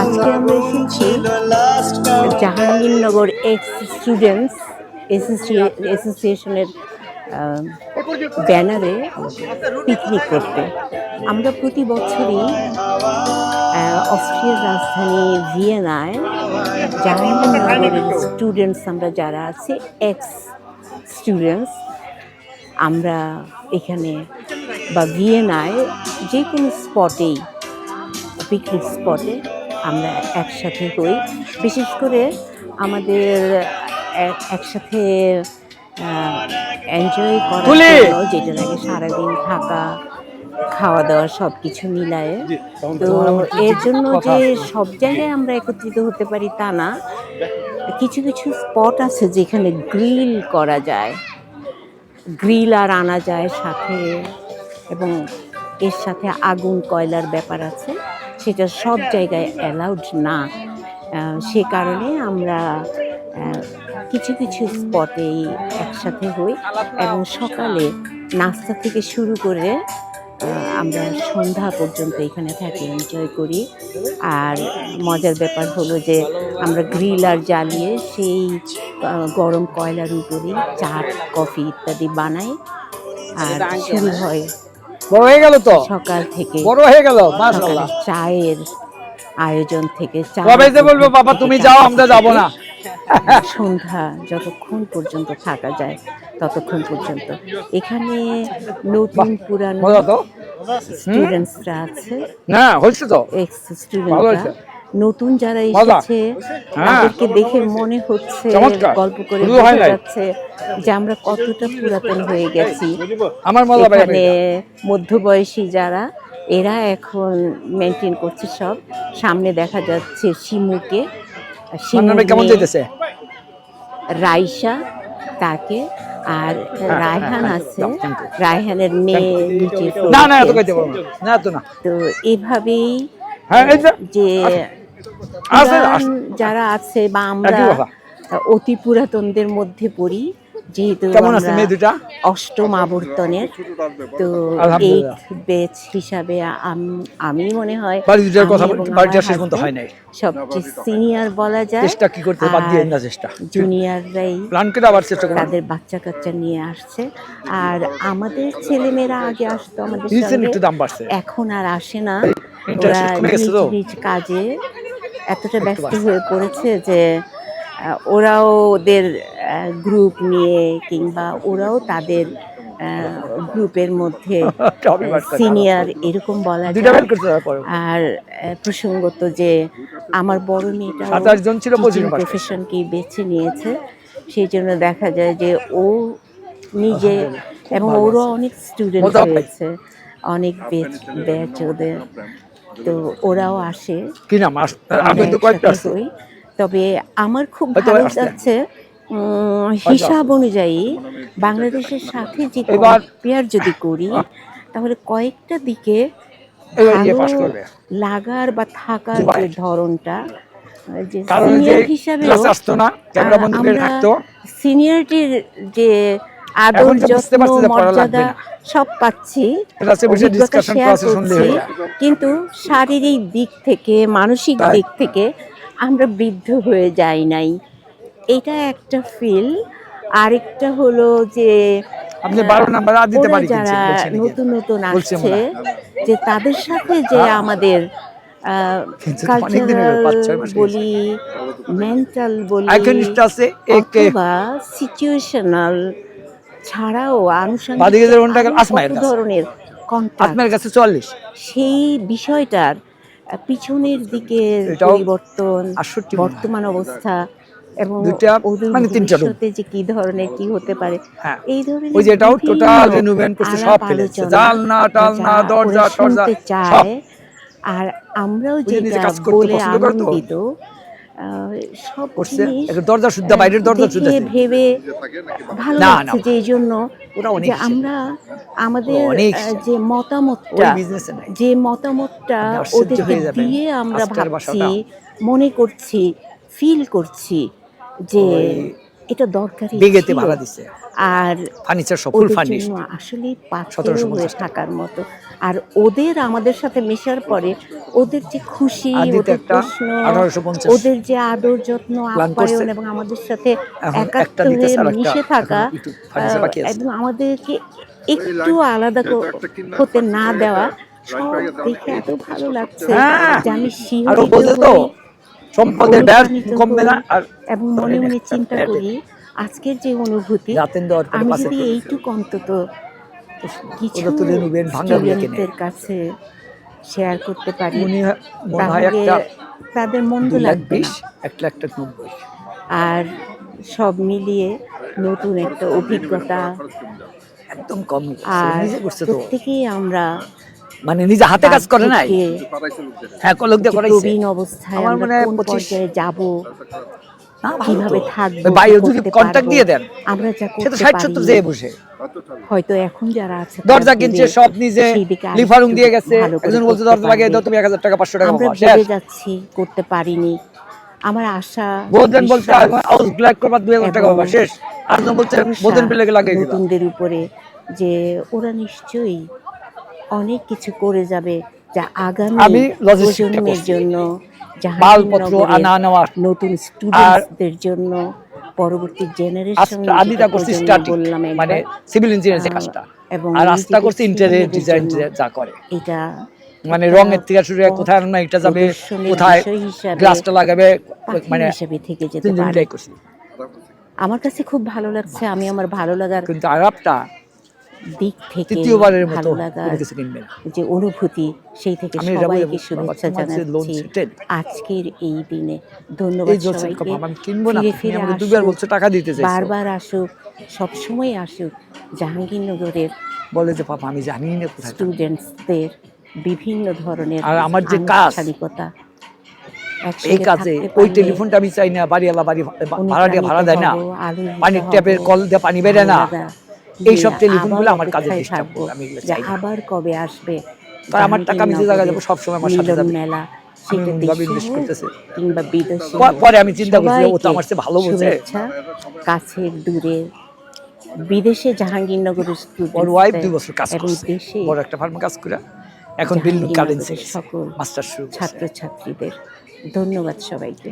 আজকে আমরা এসেছি জাহাঙ্গীরনগর এক্স স্টুডেন্টস অ্যাসোসিয়েশনের ব্যানারে পিকনিক করতে। আমরা প্রতি বছরই অস্ট্রিয়ার রাজধানী ভিয়েনায় জাহাঙ্গীরনগরের স্টুডেন্টস আমরা যারা আছে এক্স স্টুডেন্টস আমরা এখানে বা ভিয়েনায় যে কোনো স্পটেই পিকনিক স্পটে আমরা একসাথে হই। বিশেষ করে আমাদের এক- একসাথে এনজয় করার! জন্য যেটা লাগে সারাদিন থাকা খাওয়া দাওয়া সব কিছু মিলায়ে তো এর জন্য যে সব জায়গায় আমরা একত্রিত হতে পারি তা না। কিছু কিছু স্পট আছে যেখানে গ্রিল করা যায়। গ্রিল আর আনা যায় সাথে। এবং এর সাথে আগুন কয়লার ব্যাপার আছে। সেটা সব জায়গায় অ্যালাউড না। সে কারণে আমরা কিছু কিছু স্পটেই একসাথে হই এবং সকালে নাস্তা থেকে শুরু করে আমরা সন্ধ্যা পর্যন্ত এখানে থাকি এনজয় করি। আর মজার ব্যাপার হলো যে আমরা গ্রিল আর জ্বালিয়ে সেই গরম কয়লার উপরে চা কফি ইত্যাদি বানাই। আর শুরু হয় বড় হয়ে গেল তো? সকাল থেকে বড় হয়ে গেল মাশাআল্লাহ। চায়ের আয়োজন থেকে চা কবে যে বলব বাবা তুমি যাও আমরা যাব না। সন্ধ্যা যতক্ষণ পর্যন্ত থাকা যায় ততক্ষণ পর্যন্ত। এখানে নতুন পুরানো স্টুডেন্টসরা আছে। না হয়েছে তো? এক্স স্টুডেন্টরা। নতুন যারা এসেছে হ্যাঁ। তাদেরকে দেখে মনে হচ্ছে গল্প করে। যাচ্ছে যে আমরা কতটা পুরাতন হয়ে গেছি। আমার এখানে মধ্যবয়সী যারা এরা এখন মেনটেন করছে সব। সামনে দেখা যাচ্ছে শিমুকে। কেমন যাইতেছে রাইসা তাকে। আর রায়হান হ্যাঁ, আছে। দাও, thank you. রায়হানের মেয়ে নিচে না না। না তো এভাবেই হ্যাঁ যে আছে, আছে। যারা আছে বা আমরা অতি পুরাতনদের মধ্যে পড়ি যেহেতু অষ্টম আবর্তনের তো। বেচ হিসাবে আমি মনে হয় সবচেয়ে সিনিয়র বলা যায়। চেষ্টা কি করতে বাদ দিয়ে না চেষ্টা। জুনিয়ররাই আবার চেষ্টা করো তাদের বাচ্চা কাচ্চা নিয়ে আসছে। আর আমাদের ছেলেমেয়েরা আগে আসতো আমাদের এখন আর আসে না। ওরা নিজ নিজ কাজে এতটা ব্যস্ত হয়ে পড়েছে যে ওরাও ওদের গ্রুপ নিয়ে কিংবা ওরাও তাদের গ্রুপের মধ্যে। সিনিয়র এরকম বলা আর প্রসঙ্গত যে আমার বড় মেয়েটা জন ছিল, করছে। প্রফেশনকেই বেছে নিয়েছে সেই জন্য দেখা যায় যে ও নিজে এবং ওরও অনেক স্টুডেন্ট রয়েছে অনেক ব্যাচ ওদের তো ওরাও আসে। কি নাম। তবে আমার খুব ভালো যাচ্ছে হিসাব অনুযায়ী বাংলাদেশের সাথে যে কম্পেয়ার যদি করি তাহলে কয়েকটা দিকে। লাগার বা থাকার যে ধরনটা যে সিনিয়র হিসাবে সিনিয়রিটির যে আদর যত্ন মর্যাদা সব পাচ্ছি শেয়ার করছি কিন্তু শারীরিক দিক থেকে মানসিক দিক থেকে আমরা বৃদ্ধ হয়ে যাই নাই। এটা একটা ফিল আরেকটা হলো যে আপনি বারো নাম্বার আর দিতে পারি যারা? নতুন নতুন আসছে যে তাদের সাথে যে হ্যাঁ। আমাদের বলি মেন্টাল বলি আইকনিস্ট আছে সিচুয়েশনাল ছাড়াও আনুষঙ্গিক। ধরনের কাছে চুয়াল্লিশ সেই বিষয়টার পিছনের দিকে পরিবর্তন 68। বর্তমান অবস্থা এবং মানে তিনটা। যে কি ধরনের কি হতে পারে হ্যাঁ। এই ধরনের ওই যে এটাও বিভিন্ন total করছে, সব ফেলেছে। জানলা, টালনা, দরজা, চায় আর আমরাও যে যেটা কাজ করতে বলে। আনন্দিত সব দরজা শুদ্ধা বাইরের দরজা শুদ্ধা ভেবে ভালো লাগছে যে এই জন্য যে আমরা আমাদের। যে মতামতটা যে মতামতটা ওদেরকে দিয়ে আমরা ভাবছি মনে করছি ফিল করছি যে এটা দরকারি বেগেতে ভাড়া দিছে। আর ফার্নিচার সব ফুল ওদের আসলে পাত্র 1750 হয়ে থাকার মতো। আর ওদের আমাদের সাথে মেশার পরে ওদের যে খুশি ওদের প্রশ্ন ওদের যে আদর যত্ন আপ্যায়ন এবং আমাদের সাথে একাত্ম হয়ে মিশে থাকা এখন একটু ফার্নিচার বাকি আছে। এবং আমাদেরকে একটু আলাদা হতে না দেওয়া সব দেখে এত ভালো লাগছে হ্যাঁ। যে আমি সম্পদের কমবে না আর এবং মনে মনে চিন্তা করি আজকের যে অনুভূতি আমি যদি এইটুকু অন্তত কিছু কাছে শেয়ার করতে পারি। তাহলে তাদের মন্দ লাগবে বিশ না এক লাখ টাকা নব্বই আর সব মিলিয়ে নতুন একটা অভিজ্ঞতা। একদম কম আর প্রত্যেকেই আমরা মানে নিজে হাতে কাজ করে নাই? হ্যাঁ কলক দিয়ে করাইছে। অবস্থায় আমার আমরা কোন পর্যায়ে যাব? কীভাবে থাকব ওই যদি কন্ট্যাক্ট দিয়ে দেন আমরা যা করতে ষাট সত্তর পারি। যেয়ে বসে। হয়তো এখন যারা আছে দরজা কিনছে সব নিজে সেই দিকে আরেকটু লিফারুং দিয়ে গেছে। একজন বলছে দরজা লাগিয়ে দাও তুমি এক হাজার টাকা পাঁচশো টাকা আমরা পাবা যাচ্ছি করতে পারিনি। আমার আশা বোধন বলছে হাউস ব্ল্যাক করবার দুই হাজার টাকা এবং শেষ। আর একজন বলছে বোধন পেলে লাগিয়ে দিবা নতুনদের উপরে যে ওরা নিশ্চয়ই অনেক কিছু করে যাবে যা আগামী প্রজন্মের জন্য মালপত্র আনা নেওয়া নতুন স্টুডেন্টসদের জন্য পরবর্তী জেনারেশন আদিটা করছি স্টার্টিং মানে সিভিল ইঞ্জিনিয়ারিং কাজটা। এবং রাস্তা করছে ইন্টারিয়ার ডিজাইন যা করে। এটা মানে রঙের থেকে শুরু করে কোথায় না এটা যাবে কোথায় গ্লাসটা লাগাবে মানে হিসেবে থেকে যেতে পারে। আমার কাছে খুব ভালো লাগছে আমি আমার ভালো লাগার কিন্তু আরবটা দিক থেকে তৃতীয়বারের মতো কিছু কিনবে না। যে অনুভূতি সেই থেকে আমি সবাইকে শুভেচ্ছা জানাচ্ছি। আজকের এই দিনে ধন্যবাদ সবাইকে। ফিরে ফিরে দুবার বলছো টাকা দিতে চাইছো। বারবার আসুক সব সময় আসুক জাহাঙ্গীরনগরের বলে যে পাপা আমি জানি না কোথায় স্টুডেন্টসদের বিভিন্ন ধরনের আর আমার যে কাজ, এই কাজে ওই টেলিফোনটা আমি চাই না বাড়িওয়ালা বাড়ি ভাড়া দিয়ে ভাড়া দেয় না। পানির ট্যাপের কল দিয়ে পানি বেরোয় না। এইসব যে টেলিফোনগুলো আমার কাজে অপেক্ষায় disturb থাকব, করে, আমি এগুলো চাই আবার কবে আসবে? কারণ আমার টাকা আমি যে জায়গায় যাব সবসময় আমার সাথে যাবে। মেলা পরে আমি চিন্তা করছি, ও তো আমার ভালো বোঝে। কাছের দূরে। বিদেশে জাহাঙ্গীরনগরের ওর ওয়াইফ দুই বছর কাজ করছে। বড় একটা ফার্মে কাজ করে। এখন বিল্ডিং কারেন্সি সকল মাস্টার। ছাত্রছাত্রীদের। ধন্যবাদ সবাইকে।